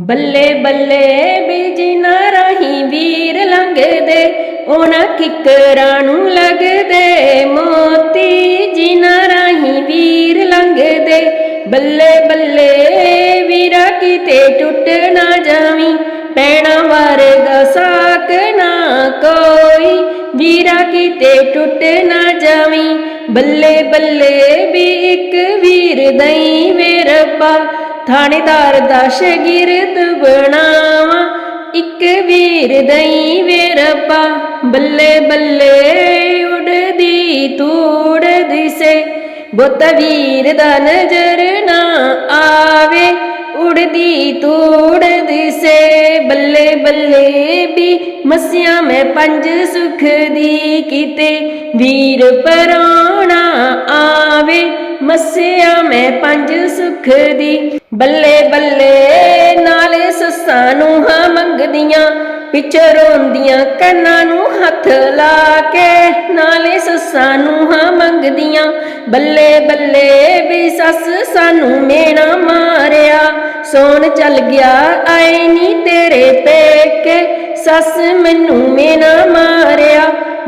ਬੱਲੇ ਬੱਲੇ ਬੀਜੀ ਨਾ ਰਹੀ ਵੀਰ ਲੰਘਦੇ, ਉਹਨਾਂ ਕਿਕਰਾਂ ਨੂੰ ਲੱਗਦੇ। ਮੋਤੀ ਜੀ ਨਾ ਰਹੀ ਵੀਰ ਲੰਘਦੇ, ਬੱਲੇ ਬੱਲੇ ਵੀਰਾ ਕਿਤੇ ਟੁੱਟ ਨਾ ਜਾਵੀਂ। ਪੈਣਾ ਵਰਗਾ ਸਾਕ ਨਾ ਕੋਈ, ਵੀਰਾ ਕਿਤੇ ਟੁੱਟ ਨਾ ਜਾਵੀਂ। ਬੱਲੇ ਬੱਲੇ ਵੀ ਇੱਕ ਵੀਰ ਦਈ ਵੇ ਥਾਣੇਦਾਰ ਦਾ ਸ਼ਗਿਰਦ ਬਣਾਵਾਂ। ਇੱਕ ਵੀਰ ਦਈ ਵੇ ਰੱਬਾ, ਬੱਲੇ ਬੱਲੇ ਉਡਦੀ ਤੂੜ ਦਿਸੇ। ਬੁੱਤ ਵੀਰ ਦਾ ਨਜ਼ਰ ਨਾ ਆਵੇ ਉੜਦੀ ਤੂੜ ਦਿਸੇ। ਬੱਲੇ ਬੱਲੇ ਵੀ ਮਸਿਆ ਮੈਂ ਪੰਜ ਸੁਖ ਦੀ ਕਿਤੇ। ਵੀਰ ਪਰਾਉਣਾ ਮਸਿਆ ਮੈਂ ਪੰਜ ਸੁਖ ਦੀ। ਬੱਲੇ ਬੱਲੇ ਨਾਲ ਸੱਸਾਂ ਨੂੰ ਹਾਂ ਮੰਗਦੀਆਂ ਪਿੱਛੇ ਰੋਂਦੀਆਂ ਕੰਨਾਂ ਨੂੰ ਹੱਥ ਲਾ ਕੇ ਨਾਲੇ ਸੱਸਾਂ ਨੂੰ ਹਾਂ ਮੰਗਦੀਆਂ। ਬੱਲੇ ਬੱਲੇ ਵੀ ਸੱਸ ਸਾਨੂੰ ਮੇਣਾ ਮਾਰਿਆ ਸੋਨ ਚੱਲ ਗਿਆ ਆਏ ਨੀ ਤੇਰੇ ਪੇਕੇ, ਸੱਸ ਮੈਨੂੰ ਮੇਣਾ ਮਾਰਿਆ।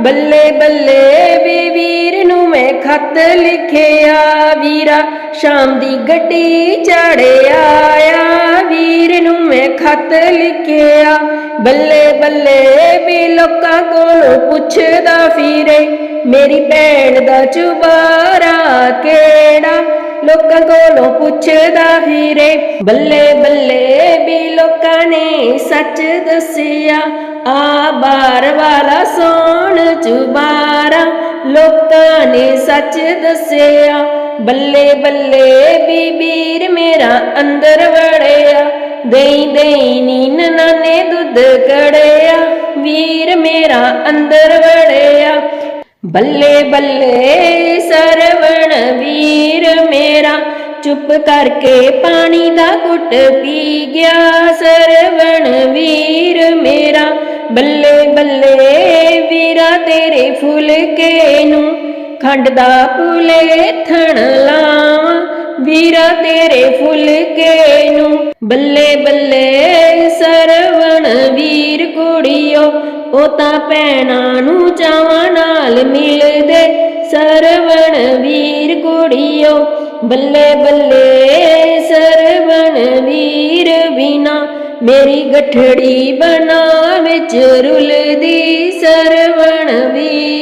ਬੱਲੇ ਬੱਲੇ ਵੀ ਵੀਰ ਨੂੰ ਮੈਂ ਖੱਤ ਲਿਖਿਆ ਵੀਰਾ, ਸ਼ਾਮ ਦੀ ਗੱਡੀ ਚੜਿਆ ਆਇਆ, ਵੀਰ ਨੂੰ ਮੈਂ ਖੱਤ ਲਿਖਿਆ। ਬੱਲੇ ਬੱਲੇ ਵੀ ਲੋਕਾਂ ਕੋਲੋਂ ਪੁੱਛਦਾ ਫਿਰੇ, ਮੇਰੀ ਭੈਣ ਦਾ ਚੁਬਾਰਾ ਕਿਹੜਾ? ਲੋਕਾਂ ਕੋਲੋਂ ਪੁੱਛਦਾ ਫਿਰੇ, ਬੱਲੇ ਬੱਲੇ ਵੀ ਲੋਕਾਂ ਨੇ ਸੱਚ ਦੱਸਿਆ। ਆ ਬਾਰ ਵਾਲਾ ਸੋਣ ਚੁਬਾਰਾ ਲੋਕਾਂ ਨੇ ਸੱਚ ਦੱਸਿਆ। ਬੱਲੇ ਬੱਲੇ ਵੀ ਵੀਰ ਮੇਰਾ ਅੰਦਰ ਵੜਿਆ। ਦੇਈ ਦੇਈ ਨੀਨ ਨਾਨੇ ਦੁੱਧ ਕੜਿਆ। ਵੀਰ ਮੇਰਾ ਅੰਦਰ ਵੜਿਆ। ਬੱਲੇ ਬੱਲੇ ਸਰਵਣ ਵੀਰ ਮੇਰਾ ਚੁੱਪ ਕਰਕੇ ਪਾਣੀ ਦਾ ਘੁੱਟ ਪੀ ਗਿਆ। ਬੱਲੇ ਬੱਲੇ ਵੀਰਾ ਤੇਰੇ ਫੁਲਕੇ ਨੂੰ ਖੰਡ ਦਾ ਪੁਲੇ ਥਣ ਲਾਵਾਂ। ਵੀਰਾ ਤੇਰੇ ਫੁਲਕੇ ਨੂੰ ਬੱਲੇ ਬੱਲੇ ਸਰਵਣ ਵੀਰ ਕੁੜੀਓ, ਉਹ ਤਾਂ ਭੈਣਾਂ ਨੂੰ ਚਾਵਾਂ ਨਾਲ ਮਿਲਦੇ ਸਰਵਣ ਵੀਰ ਕੁੜੀਓ। ਬੱਲੇ ਬੱਲੇ ਸਰਵਣ ਵੀਰ ਬਿਨਾ ਮੇਰੀ ਗਠੜੀ ਬਣਾ ਵਿੱਚ ਰੁਲਦੀ ਸਰਵਣ ਵੀਰ ਬਿਨਾ